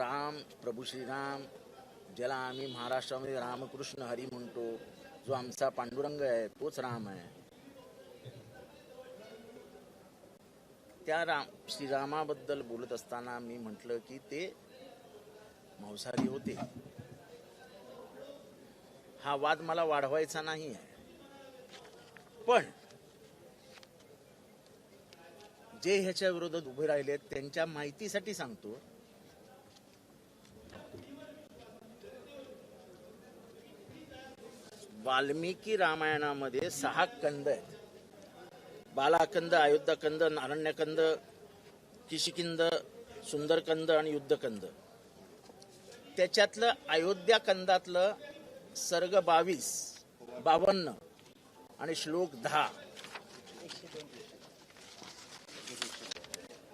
राम प्रभू श्रीराम ज्याला आम्ही महाराष्ट्रामध्ये रामकृष्ण हरी म्हणतो जो आमचा पांडुरंग आहे तोच राम आहे. त्या राम श्रीरामाबद्दल बोलत असताना मी म्हटलं की ते मांसाहारी होते. हा वाद मला वाढवायचा नाही आहे. पण जे ह्याच्या विरोधात उभे राहिले आहेत त्यांच्या माहितीसाठी सांगतो वाल्मिकी रामायणामध्ये सहा कंद आहेत. बालाकंद अयोध्याकंद नारण्यकंद किशिकिंद सुंदरकंद आणि युद्धकंद त्याच्यातलं अयोध्या कंदातलं सर्ग बावीस बावन्न आणि श्लोक दहा.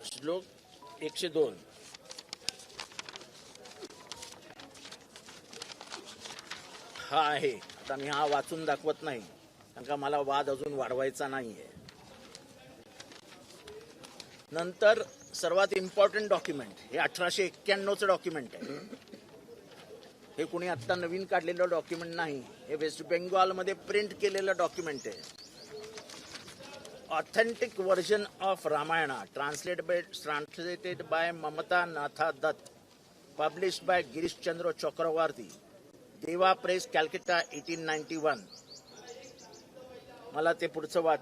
श्लोक एकशे दोन. हा आहे. आता मी हा वाचून दाखवत नाही. कारण का मला वाद अजून वाढवायचा नाहीये. नंतर सर्वात इम्पॉर्टंट डॉक्युमेंट हे अठराशे एक्क्याण्णवचं डॉक्युमेंट आहे. हे कुणी आत्ता नवीन काढलेलं डॉक्युमेंट नाही. हे वेस्ट बेंगॉलमध्ये प्रिंट केलेलं डॉक्युमेंट आहे. Authentic version of Ramayana translate by translated by Mamata Natha Dutt publish by Girishchandra Chakravarti Deva press Calcutta eighteen ninety one. मला ते पुढचं वाच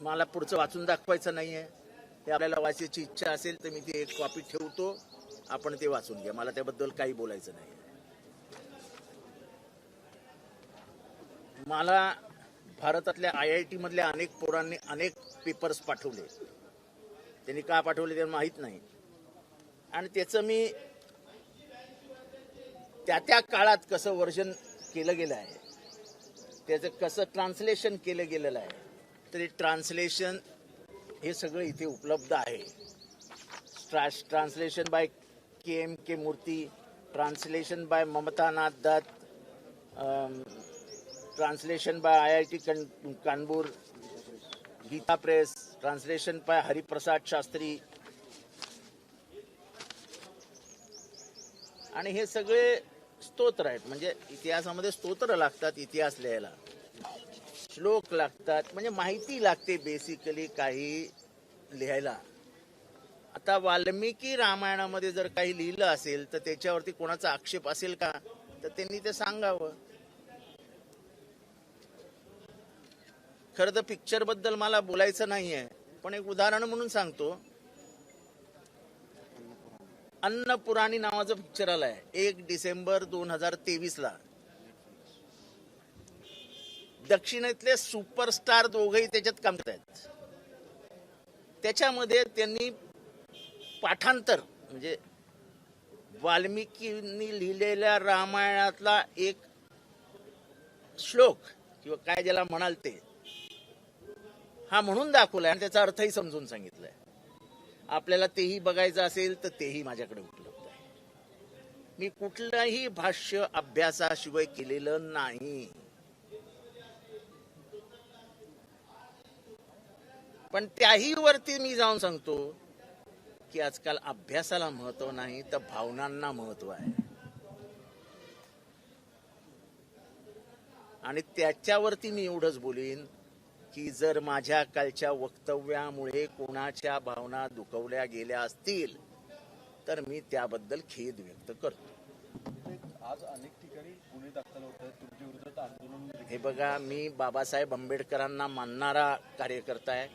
मला पुढचं वाचून दाखवायचं नाहीये. ते आपल्याला वाचायची इच्छा असेल तर मी ती एक कॉपी ठेवतो. आपण ते वाचून घ्या. मला त्याबद्दल काही बोलायचं नाही. मला भारतातल्या आय आय टीमधल्या अनेक पोरांनी अनेक पेपर्स पाठवले. त्यांनी का पाठवले ते माहीत नाही. आणि त्याचं मी त्या त्या काळात कसं वर्जन केलं गेलं आहे त्याचं कसं ट्रान्सलेशन केलं गेलेलं आहे तरी ट्रान्सलेशन हे सगळं इथे उपलब्ध आहे. Translation by K M K Murthy translation by Mamatanath Dutt translation by I I T Kanpur Gita press translation by Hariprasad Shastri आणि हे सगळे स्तोत्र आहेत. म्हणजे इतिहासामध्ये स्तोत्र लागतात इतिहास लिहायला. श्लोक लागतात म्हणजे माहिती लागते बेसिकली काही लिहायला. आता वाल्मिकी रामायणामध्ये जर काही लिहिलं असेल तर त्याच्यावरती कोणाचा आक्षेप असेल का? तर त्यांनी ते सांगावं. खरं तर पिक्चरबद्दल मला बोलायचं नाहीये पण एक उदाहरण म्हणून सांगतो. अन्नपुराणी नावाचं पिक्चर आलाय. एक डिसेंबर दोन हजार तेवीस ला दक्षिणेतले सुपरस्टार दोघही त्याच्यात काम करत आहेत त्याच्यामध्ये त्यांनी पाठांतर म्हणजे वाल्मिकींनी लिहिलेल्या रामायणातला एक श्लोक किंवा काय ज्याला म्हणाल ते हा म्हणून दाखवलाय आणि त्याचा अर्थही समजून सांगितलाय. आपल्याला तेही बघायचं असेल तर तेही माझ्याकडे उपलब्ध आहे. मी कुठलंही भाष्य अभ्यासाशिवाय केलेलं नाही. पण त्याही वरती मी जाऊन सांगतो की आजकाल अभ्यासाला महत्त्व नाही तर भावनांना महत्त्व आहे. आणि त्याच्यावरती मी एवढंच बोलीन की जर माझ्या कालच्या वक्तव्यामुळे कोणाच्या भावना दुखवल्या गेल्या असतील तर मी त्याबद्दल खेद व्यक्त करतो. आज अनेक ठिकाणी गुन्हे दाखल होत आहेत तुमच्या विरोधात आंदोलन हे बघा मी बाबासाहेब आंबेडकरांना मानणारा कार्यकर्ता आहे.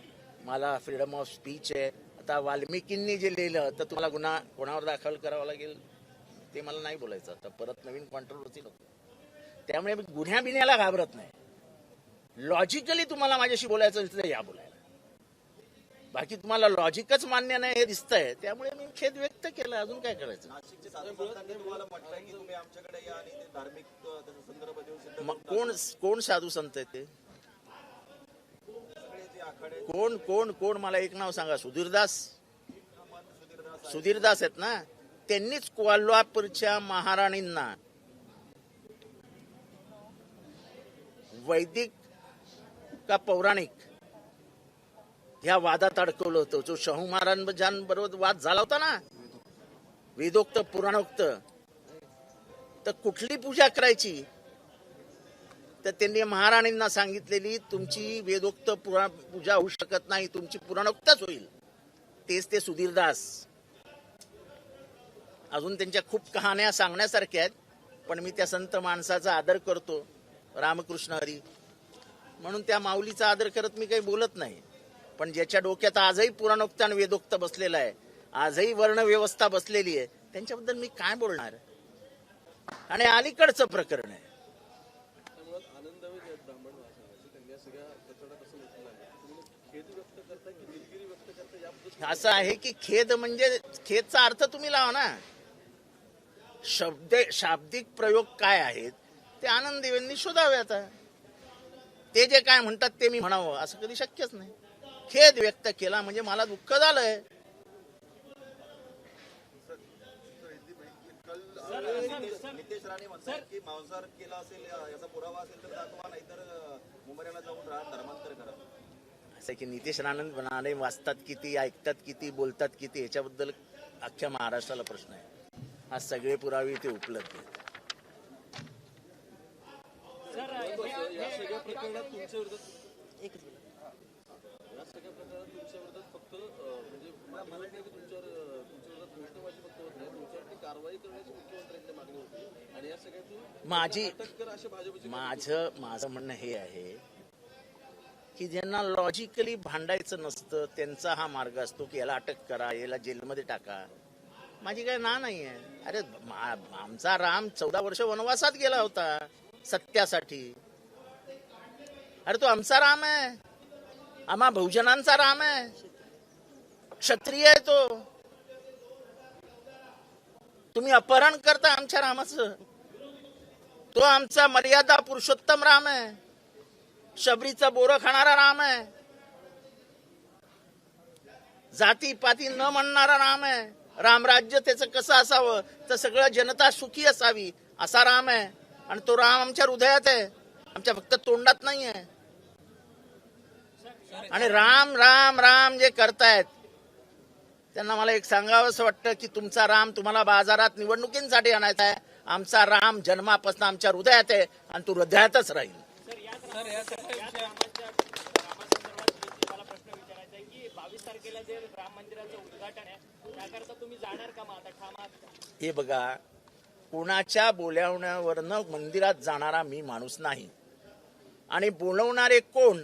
मला फ्रीडम ऑफ स्पीच आहे. आता वाल्मिकींनी जे लिहिलं तर तुम्हाला गुन्हा कोणावर दाखल करावा लागेल? ते मला नाही बोलायचं. आता परत नवीन कॉन्ट्रोवर्सी नको. त्यामुळे मी गुन्ह्या बिन्याला घाबरत नाही. लॉजिकली तुम्हाला माझ्याशी बोलायचं असेल तर या बोलायला. बाकी तुम्हाला लॉजिकच मान्य नाही हे दिसतंय. त्यामुळे मी खेद व्यक्त केला. अजून काय करायचं? कोण कोण साधू संत आहेत ते? कोण कोण कोण? मला एक नाव सांगा. सुधीरदास. सुधीरदास आहेत ना? त्यांनीच कोल्हापूरच्या महाराणींना वैदिक का पौराणिक? ह्या वादात अडकवलं होतं. जो शाहू महाराजांबरोबर वाद झाला होता ना? वेदोक्त पुराणोक्त. तर कुठली पूजा करायची? तर त्यांनी महाराणींना सांगितलेली तुमची वेदोक्त पुराण पूजा होऊ शकत नाही तुमची पुराणोक्तच होईल. तेच ते सुधीरदास अजून त्यांच्या खूप कहाण्या सांगण्यासारख्या आहेत पण मी त्या संत माणसाचा आदर करतो. रामकृष्ण हरी. म्हणून त्या माऊलीचा आदर करत मी काही बोलत नाही. पण ज्याच्या डोक्यात आजही पुराणोक्त आणि वेदोक्त बसलेला आहे आजही वर्ण व्यवस्था बसलेली आहे त्यांच्याबद्दल मी काय बोलणार? आणि अलीकडचं प्रकरण आहे. असं आहे की असं आहे की खेद म्हणजे खेदचा अर्थ तुम्ही लावा ना. शब्द शाब्दिक प्रयोग काय आहेत ते आनंद देवेंनी शोधावे आता. ते जे काय म्हणतात ते मी म्हणावं असं कधी शक्यच नाही. खेद व्यक्त केला म्हणजे मला दुःख झालंय. असं की नितेश राणन राणे वाचतात किती ऐकतात किती बोलतात किती याच्याबद्दल अख्ख्या महाराष्ट्राला प्रश्न आहे. आज सगळे पुरावे इथे उपलब्ध आहेत. या सगळ्या प्रकरणात तुमच्या विरोधात या सगळ्या प्रकरणात तुमच्या विरोधात फक्त अं, म्हणजे मला माहीत नाही की तुमच्यावर अं, तुमच्या विरोधात घोषणाबाजी फक्त होत नाही. तुमच्यावरती कारवाई करण्याची मुख्यमंत्र्यांकडे मागणी होती. आणि या सगळ्यातून माझी असे भाजपचे माझं माझं म्हणणं हे आहे की ज्यांना लॉजिकली भांडायचं नसतं त्यांचा हा मार्ग असतो की याला अटक करा याला जेलमध्ये टाका. माझी काय ना नाही आहे. अरे आमचा राम चौदा वर्ष वनवासात गेला होता सत्यासाठी. अरे तो आमचा राम आहे. आम्हा बहुजनांचा राम आहे. क्षत्रिय आहे तो. तुम्ही अपहरण करता आमच्या रामाचं. तो आमचा मर्यादा पुरुषोत्तम राम आहे. शबरीचा बोरं खाणारा राम आहे. जाती पाती न म्हणणारा राम आहे. रामराज्य त्याचं कसं असावं? तर सगळं जनता सुखी असावी असा राम आहे. आणि तो राम आमच्या हृदयात आहे. आमच्या फक्त तोंडात नाही आहे आणि राम राम राम जे करतायत त्यांना मला एक सांगावं असं वाटतं की तुमचा राम तुम्हाला बाजारात निवडणुकींसाठी आणायचा आहे. आमचा राम जन्मापासून आमच्या हृदयात आहे आणि तू हृदयातच राहील. बावीस तारखेला हे बघा कोणाच्या बोलावण्यावरनं मंदिरात जाणारा मी माणूस नाही. आणि बोलवणारे कोण?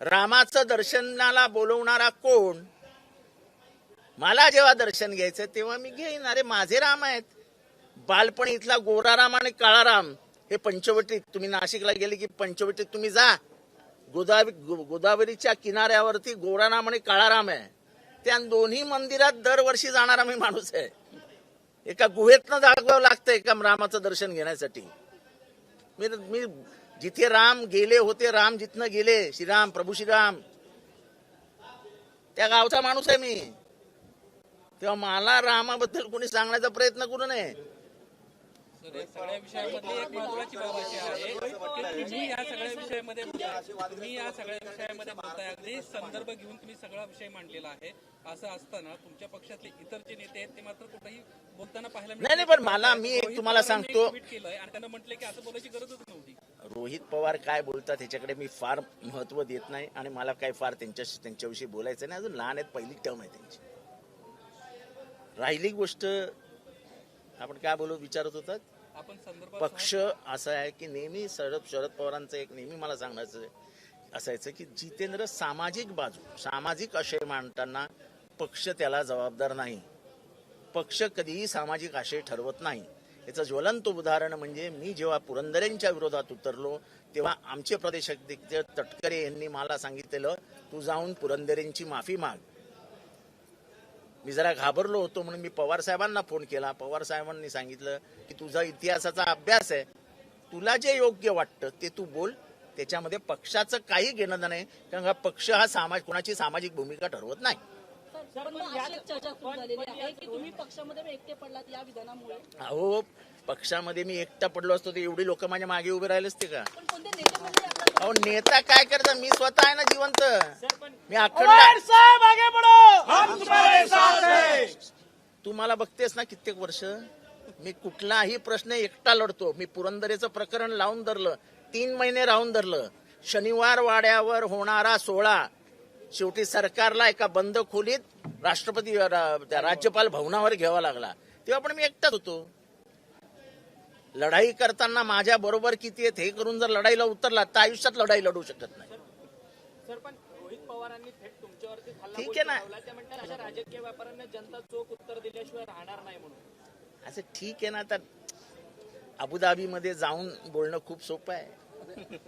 रामाचं दर्शनाला बोलवणारा कोण? मला जेव्हा दर्शन घ्यायचं तेव्हा मी घेईन. अरे माझे राम आहेत. बालपणी इथला गोराराम आणि काळाराम हे पंचवटीत तुम्ही नाशिकला गेले की पंचवटीत तुम्ही जा. गोदावरी गो- गोदावरीच्या किनाऱ्यावरती गोराराम आणि काळाराम आहे. त्या दोन्ही मंदिरात दरवर्षी जाणारा मी माणूस आहे. एका गुहेतनं जागावं लागतं एका रामाचं दर्शन घेण्यासाठी. मी मी जिथे राम गेले होते राम जिथनं गेले श्रीराम प्रभू श्रीराम. त्या गावचा माणूस आहे मी. तेव्हा मला रामाबद्दल कोणी सांगण्याचा प्रयत्न करू नये. सगळ्या विषयामधली एक महत्वाची बाब अशी आहे की तुम्ही या सगळ्या विषयामध्ये तुम्ही या सगळ्या विषयामध्ये बोलताय. अगदी संदर्भ घेऊन तुम्ही सगळा विषय मांडलेला आहे. असं असताना तुमच्या पक्षातले इतर जे नेते आहेत ते मात्र कुठेही बोलताना पाहायला नाही, नाही, पण मला- मी एक तुम्हाला सांगतो. केलंय आणि त्यांना म्हटलं की असं बोलायची गरजच नव्हती. रोहित पवार काय बोलतात ह्याच्याकडे मी फार महत्त्व देत नाही आणि मला काय फार त्यांच्याशी त्यांच्याविषयी बोलायचं नाही. अजून लहान आहेत पहिली टर्म आहे त्यांची. राहिली गोष्ट आपण काय बोलू विचारत होतात पक्ष असं आहे की नेहमी शरद शरद पवारांचं एक नेहमी मला सांगायचं असायचं की जितेंद्र सामाजिक बाजू सामाजिक आशय मांडताना पक्ष त्याला जबाबदार नाही. पक्ष कधीही सामाजिक आशय ठरवत नाही. याचं ज्वलंत उदाहरण म्हणजे मी जेव्हा पुरंदरेंच्या विरोधात उतरलो तेव्हा आमचे प्रदेशाध्यक्ष तटकरे यांनी मला सांगितलेलं तू जाऊन पुरंदरेंची माफी माग. मी जरा घाबरलो होतो म्हणून मी पवार साहेबांना फोन केला. पवार साहेबांनी सांगितलं की तुझा इतिहासाचा अभ्यास आहे. तुला जे योग्य वाटतं ते तू बोल. त्याच्यामध्ये पक्षाचं काही घेणं नाही. कारण हा पक्ष हा समाज कोणाची सामाजिक भूमिका ठरवत नाही. पण मग अशी एक चर्चा सुरू झालेली आहे की तुम्ही पक्षामध्ये एकटे पडलात या विधानामुळे? अहो पक्षामध्ये मी एकटा पडलो असतो तर एवढी लोक माझ्या मागे उभे राहिले असते का? पण कोणते नेते मंडळी आपल्या अहो नेता काय करतात मी स्वतः आहे ना जिवंत. मी अखंड तू मला बघतेस ना कित्येक वर्ष? मी कुठलाही प्रश्न एकटा लढतो. मी पुरंदरेचं प्रकरण लावून धरलं. तीन महिने राहून धरलं. शनिवार वाड्यावर होणारा सोहळा शेवटी सरकारला एका बंद खोलीत राष्ट्रपती त्या राज्यपाल भवनावर घ्यावा लागला. तेव्हा पण मी एकटाच होतो. लढाई करताना माझ्या बरोबर किती आहेत हे करून जर लढाईला उतरला तर आयुष्यात लढाई लढू शकत नाही. सर पण रोहित पवारांनी थेट तुमच्यावरती हल्ला ठीक आहे ना. बोलला त्या म्हणतात अशा राजकीय व्यापाऱ्यांना जनता चोख उत्तर दिल्याशिवाय राहणार नाही म्हणून. असं ठीक आहे ना आता अबुधाबीमध्ये जाऊन बोलणं खूप सोपं आहे.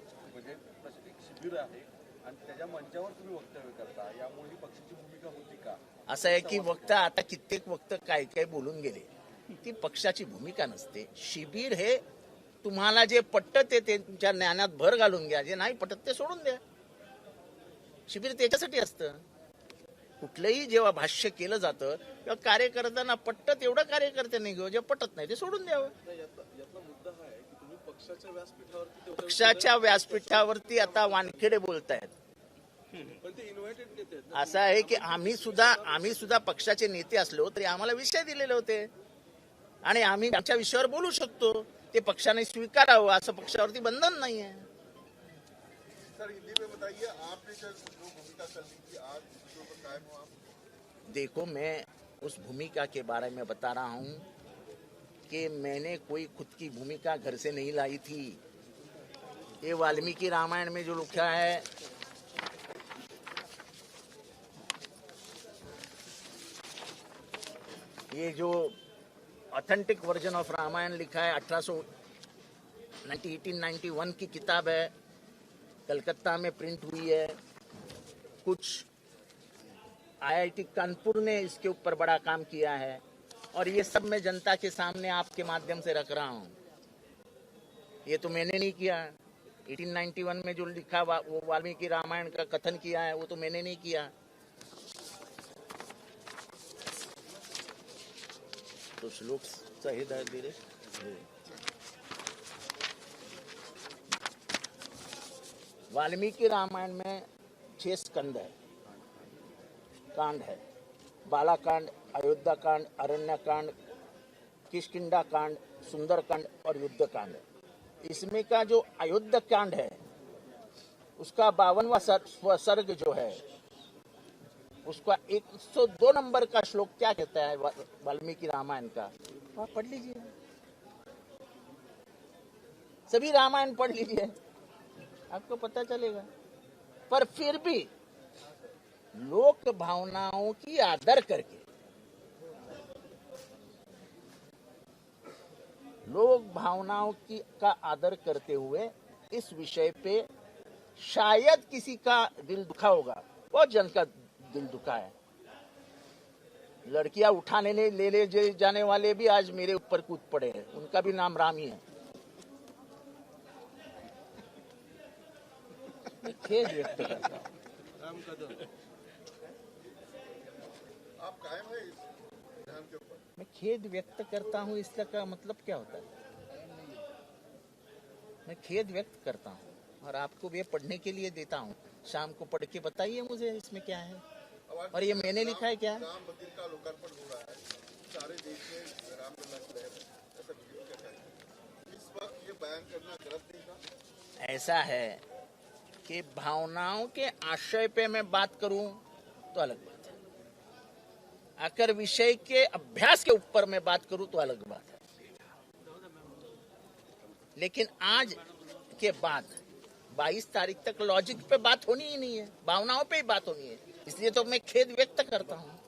दिवसाचं म्हणजे एक शिबिर आहे आणि त्याच्या मंचावर तुम्ही वक्तव्य करता. यामुळे ही पक्षाची भूमिका होती का? असं आहे की वक्ता आता कित्येक वक्त काय काय बोलून गेले. ती पक्षाची भूमिका नसते. शिबिर हे तुम्हाला जे पटत ते तुमच्या ज्ञानात भर घालून घ्या. जे नाही पटत ते सोडून द्या. शिबिर त्याच्यासाठी असतं. कुठलंही जेव्हा भाष्य केलं जातं तेव्हा कार्यकर्त्यांना पटतं तेवढं कार्यकर्त्यांनी घेऊ जे पटत नाही ते सोडून द्यावं यातला यातला मुद्दा हा आहे की तुम्ही पक्षाच्या व्यासपीठावरती आता वानखेडे बोलतायत. पण ते इन्व्हायटेड नेते आहेत ना. असं आहे की आम्ही सुद्धा आम्ही सुद्धा पक्षाचे नेते असलो तरी आम्हाला विषय दिलेले होते. आणि आम्ही आमच्या विषयावर बोलू शकतो. ते पक्षाने स्वीकारावं असं पक्षावरती बंधन नाही आहे सर हिंदी में बताइए आपने जो जो भूमिका कर ली थी आज जो पर कायम हो आप देखो मैं उस भूमिका के बारे में बता रहा हूं। कि मैंने कोई खुद की भूमिका घर से नहीं लाई थी। ये वाल्मीकि रामायण में जो लिखा है, ये जो ऑथेंटिक वर्जन ऑफ़ रामायण लिखा है, अठारह सौ वन की किताब है। कलकत्ता में प्रिंट हुई है। कुछ आईआईटी कानपुर ने इसके ऊपर बड़ा काम किया है। और ये सब मैं जनता के सामने आपके माध्यम से रख रहा हूँ। ये तो मैंने नहीं किया 1891 में जो लिखा वा- वो वाल्मीकि रामायण का कथन किया है, वो तो मैंने नहीं किया। तो श्लोक सहित है धीरे वाल्मीकि रामायण में छह स्कंद है। कांड है। बालाकांड अयोध्या कांड अरण्य कांड किशकिंडा कांड सुंदरकांड और युद्ध कांड इसमें का जो अयोध्या कांड है उसका बावनवा सर्ग जो है उसका 102 नंबर का श्लोक क्या कहता है वाल्मीकि रामायण का? आप पढ़ लीजिए। सभी रामायण पढ़ लीजिए। आपको पता चलेगा। पर फिर भी लोक भावनाओं की आदर करके। लोक भावनाओं की, का आदर करते हुए इस विषय पे शायद किसी का दिल दुखा होगा। बहुत जन का दिल दुखा है। लड़कियाँ उठाने ले ले ले जाने वाले भी आज मेरे ऊपर कूद पड़े हैं। उनका भी नाम राम ही है। खेद व्यक्त करता हूँ। आप कायम है इस ध्यान के ऊपर? मैं खेद व्यक्त करता हूँ इसका का मतलब क्या होता है? मैं खेद व्यक्त करता हूँ और आपको ये पढ़ने के लिए देता हूँ। शाम को पढ़ के बताइए मुझे इसमें क्या है। और ये मैंने लिखा है क्या? राम मंदिर का लोकार्पण हो रहा है। सारे देश में कहें इस वक्त ये बयान करना गलत नहीं था। ऐसा है कि भावनाओं के आशय पे मैं बात करूँ तो अलग बात। अगर विषय के अभ्यास के ऊपर मैं बात करूँ तो अलग बात है। लेकिन आज के बाद 22 तारीख तक लॉजिक पे बात होनी ही नहीं है भावनाओं पे ही बात होनी है। इसलिए तो मैं खेद व्यक्त करता हूँ।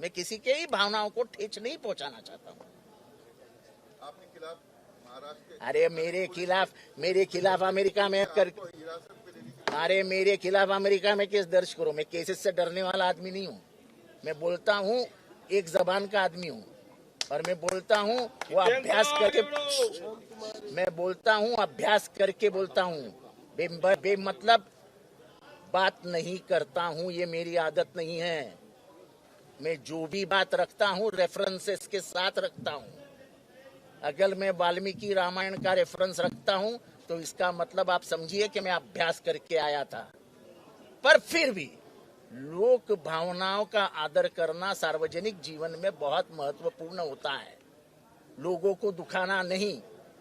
मैं किसी के ही भावनाओं को ठेच नहीं पहुंचाना चाहता हूँ। आपके खिलाफ अरे मेरे खिलाफ मेरे खिलाफ अमेरिका में कर अरे मेरे खिलाफ अमेरिका में केस दर्ज करो। मैं केसेस से डरने वाला आदमी नहीं हूँ। मैं बोलता हूँ एक जबान का आदमी हूँ। और मैं बोलता हूँ वो अभ्यास करके मैं बोलता हूँ अभ्यास करके बोलता हूँ। बे, बे मतलब बात नहीं करता हूँ ये मेरी आदत नहीं है। मैं जो भी बात रखता हूँ रेफरेंसेस के साथ रखता हूँ। अगर मैं वाल्मीकि रामायण का रेफरेंस रखता हूँ तो इसका मतलब आप समझिए कि मैं अभ्यास करके आया था। पर फिर भी लोक भावनाओं का आदर करना सार्वजनिक जीवन में बहुत महत्वपूर्ण होता है। लोगों को दुखाना नहीं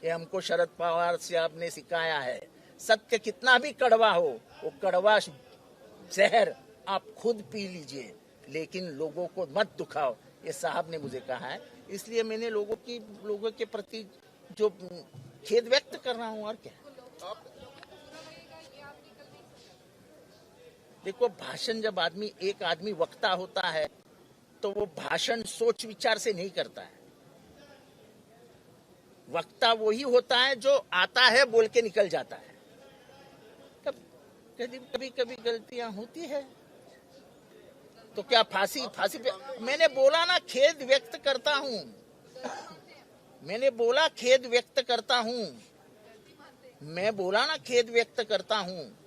ये हमको शरद पवार साहब ने सिखाया है। सत्य कितना भी कड़वा हो, वो कड़वा जहर आप खुद पी लीजिए, लेकिन लोगों को मत दुखाओ। ये साहब ने मुझे कहा है। इसलिए मैंने लोगों की, लोगों के प्रति जो खेद व्यक्त कर रहा हूँ और क्या। देखो, भाषण जब आदमी, एक आदमी वक्ता होता है तो वो भाषण सोच विचार से नहीं करता है। वक्ता वही होता है जो आता है, बोल के निकल जाता है। कभी कभी कभी गलतियाँ होती है। तो क्या फांसी फांसी पे, मैंने बोला ना, खेद व्यक्त करता हूँ। मैंने बोला, खेद व्यक्त करता हूँ। मैं बोला ना, खेद व्यक्त करता हूँ।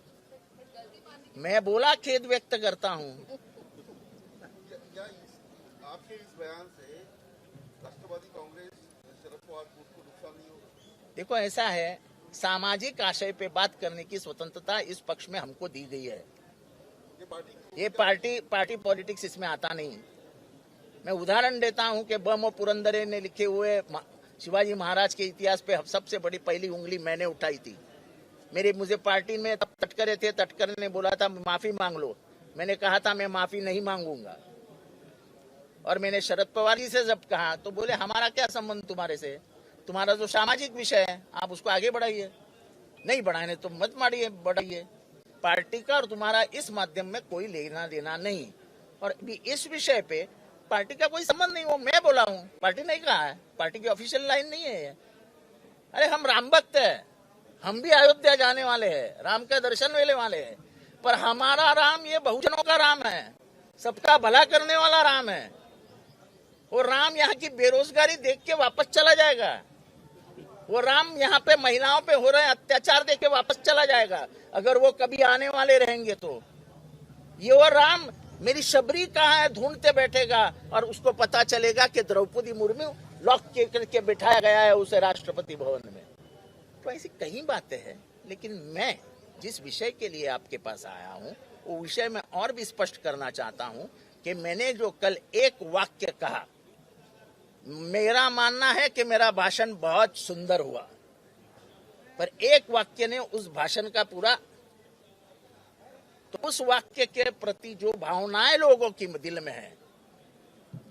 मैं बोला खेद व्यक्त करता हूँ। क्या क्या इस, आपके इस बयान से राष्ट्रवादी कांग्रेस शरद पवार को नुकसान नहीं होगा? देखो ऐसा है सामाजिक आशय पे बात करने की स्वतंत्रता इस पक्ष में हमको दी गई है। ये पार्टी ये पार्टी पार्टी पॉलिटिक्स इसमें आता नहीं। मैं उदाहरण देता हूँ कि बम और पुरंदरे ने लिखे हुए शिवाजी महाराज के इतिहास पे सबसे बड़ी पहली उंगली मैंने उठाई थी। मेरे मुझे पार्टी में तब तटकरे थे, तटकर ने बोला था, माफ़ी मांग लो। मैंने कहा था, मैं माफ़ी नहीं मांगूँगा। और मैंने शरद पवार जी से जब कहा तो बोले, हमारा क्या संबंध तुम्हारे से? तुम्हारा जो सामाजिक विषय है, आप उसको आगे बढ़ाइए। नहीं बढ़ाने तो मत मारिए, बढ़ाइए। पार्टी का और तुम्हारा इस माध्यम में कोई लेना देना नहीं। और इस विषय पे पार्टी का कोई संबंध नहीं, वो मैं बोला हूँ। पार्टी नहीं कहा है। पार्टी की ऑफिशियल लाइन नहीं है। अरे, हम राम भक्त है। हम भी अयोध्या जाने वाले हैं, राम का दर्शन लेने वाले हैं। पर हमारा राम ये बहुजनों का राम है, सबका भला करने वाला राम है। वो राम यहाँ की बेरोजगारी देख के वापस चला जाएगा। वो राम यहाँ पे महिलाओं पे हो रहे अत्याचार देख के वापस चला जाएगा, अगर वो कभी आने वाले रहेंगे तो। ये वो राम, मेरी शबरी कहाँ है, ढूंढते बैठेगा, और उसको पता चलेगा कि द्रौपदी मुर्मू लॉक के करके बिठाया गया है उसे राष्ट्रपति भवन। में तो ऐसी कई बातें हैं, लेकिन मैं जिस विषय के लिए आपके पास आया हूँ, वो विषय मैं और भी स्पष्ट करना चाहता हूँ कि मैंने जो कल एक वाक्य कहा, मेरा मानना है कि मेरा भाषण बहुत सुंदर हुआ, पर एक वाक्य ने उस भाषण का पूरा तो उस वाक्य के प्रति जो भावनाएँ लोगों की दिल में है,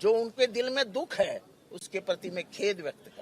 जो उनके दिल में दुख है, उसके प्रति मैं खेद व्यक्त कर